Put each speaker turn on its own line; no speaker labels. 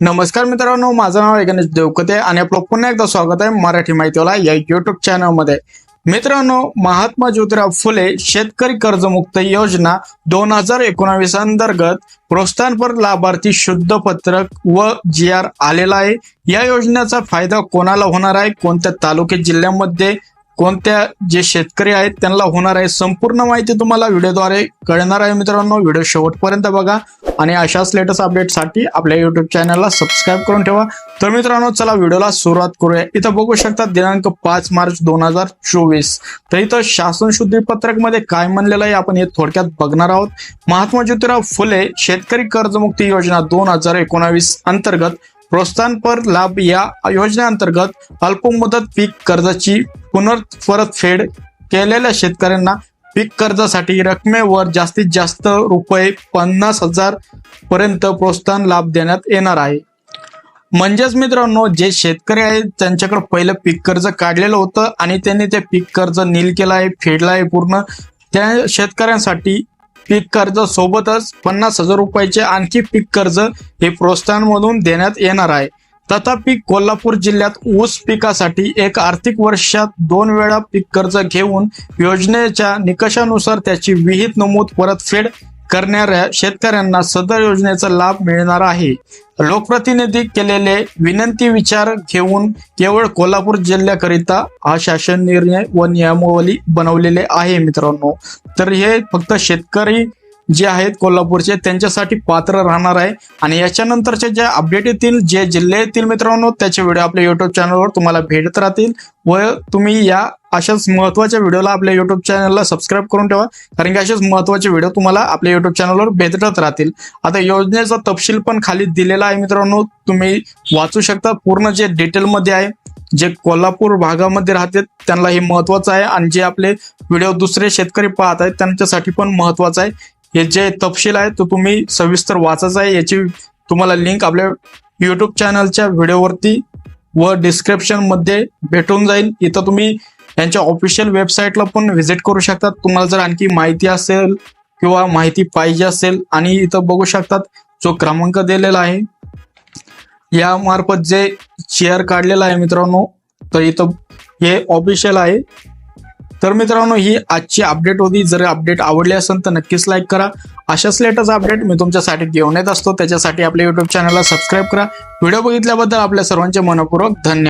नमस्कार मित्रांनो माझं नाव आहे गणेश देवकते आणि आपलं पुन्हा एकदा स्वागत आहे मराठी माहितीवाला या युट्यूब चॅनलमध्ये मित्रांनो महात्मा ज्योतिराव फुले शेतकरी कर्जमुक्त योजना दोन हजार एकोणावीस अंतर्गत प्रोत्साहनपर लाभार्थी शुद्ध पत्रक व जी आर आलेला आहे. या योजनेचा फायदा कोणाला होणार आहे? कोणत्या तालुक्यात जिल्ह्यामध्ये कोणत्या जे शेतकरी आहेत त्यांना होणार आहे? संपूर्ण माहिती तुम्हाला व्हिडिओद्वारे कळणार आहे मित्रांनो. व्हिडिओ शेवटपर्यंत बघा. आणि अशाच लेटेस्ट अपडेटसाठी आपल्या युट्यूब चॅनलला सबस्क्राईब करून ठेवा. तर मित्रांनो चला व्हिडिओला सुरुवात करूया. इथं बघू शकता दिनांक पाच मार्च दोन हजार चोवीस. तर इथं शासन शुद्धी पत्रकमध्ये काय म्हणलेलं आहे आपण हे थोडक्यात बघणार आहोत. महात्मा ज्योतिराव फुले शेतकरी कर्जमुक्ती योजना दोन हजार एकोणावीस अंतर्गत प्रोत्साहनपर लाभ या योजनेअंतर्गत अल्पमुदत पीक कर्जाची पुनर्परतफेड केलेल्या शेतकऱ्यांना पीक कर्जासाठी रकमेवर जास्तीत जास्त रुपये पन्नास हजार पर्यंत प्रोत्साहन लाभ देण्यात येणार आहे. म्हणजेच मित्रांनो जे शेतकरी आहेत त्यांच्याकडे पहिलं पीक कर्ज काढलेलं होतं आणि त्यांनी ते पीक कर्ज नील केलं आहे फेडलं आहे पूर्ण. त्या शेतकऱ्यांसाठी पीक कर्ज सोबतच पन्नास हजार रुपयाचे आणखी पीक कर्ज हे प्रोत्साहनमधून देण्यात येणार आहे. तथापि कोल्हापूर जिल्ह्यात ऊस पिकासाठी एक आर्थिक वर्षात दोन वेळा पीक कर्ज घेऊन योजनेच्या निकषानुसार त्याची विहित नमूद परतफेड करणाऱ्या शेतकऱ्यांना सदर योजनेचा लाभ मिळणार आहे. लोकप्रतिनिधी केलेले विनंती विचार घेऊन केवळ कोल्हापूर जिल्ह्याकरिता हा शासन निर्णय व नियमावली बनवलेले आहे मित्रांनो. तर हे फक्त शेतकरी जे आहेत कोल्हापूरचे त्यांच्यासाठी पात्र राहणार आहे. आणि याच्यानंतरच्या ज्या अपडेट येतील जे जिल्हे येतील मित्रांनो त्याचे व्हिडिओ आपल्या युट्यूब चॅनलवर तुम्हाला भेटत राहतील. व तुम्ही या अशाच महत्त्वाच्या व्हिडिओला आपल्या युट्यूब चॅनलला सबस्क्राईब करून ठेवा. कारण की असेच महत्त्वाचे व्हिडिओ तुम्हाला आपल्या युट्यूब चॅनलवर भेटत राहतील. आता योजनेचा तपशील पण खाली दिलेला आहे मित्रांनो. तुम्ही वाचू शकता. पूर्ण जे डिटेलमध्ये आहे जे कोल्हापूर भागामध्ये राहतात त्यांना हे महत्वाचं आहे. आणि जे आपले व्हिडिओ दुसरे शेतकरी पाहत आहेत त्यांच्यासाठी पण महत्वाचं आहे. हे जे तपशील आहे तो तुम्ही सविस्तर वाचायचा आहे याची तुम्हाला लिंक आपल्या युट्यूब चॅनलच्या व्हिडिओवरती व डिस्क्रिप्शनमध्ये भेटून जाईल. इथं तुम्ही यांच्या ऑफिशियल वेबसाईटला पण व्हिजिट करू शकतात तुम्हाला जर आणखी माहिती असेल किंवा माहिती पाहिजे असेल आणि इथं बघू शकतात जो क्रमांक दिलेला आहे या मार्फत जे शेअर काढलेला आहे मित्रांनो तर इथं हे ऑफिशियल आहे. तर मित्रांनो ही आजची अपडेट होती. जर अपडेट आवडली असेल तर नक्कीच लाईक करा. अशाच लेटेस्ट अपडेट मी तुमच्यासाठी घेऊन येत असतो. त्याच्यासाठी आपल्या युट्यूब चॅनलला सबस्क्राईब करा. व्हिडिओ बघितल्याबद्दल आपल्या सर्वांचे मनपूर्वक धन्यवाद.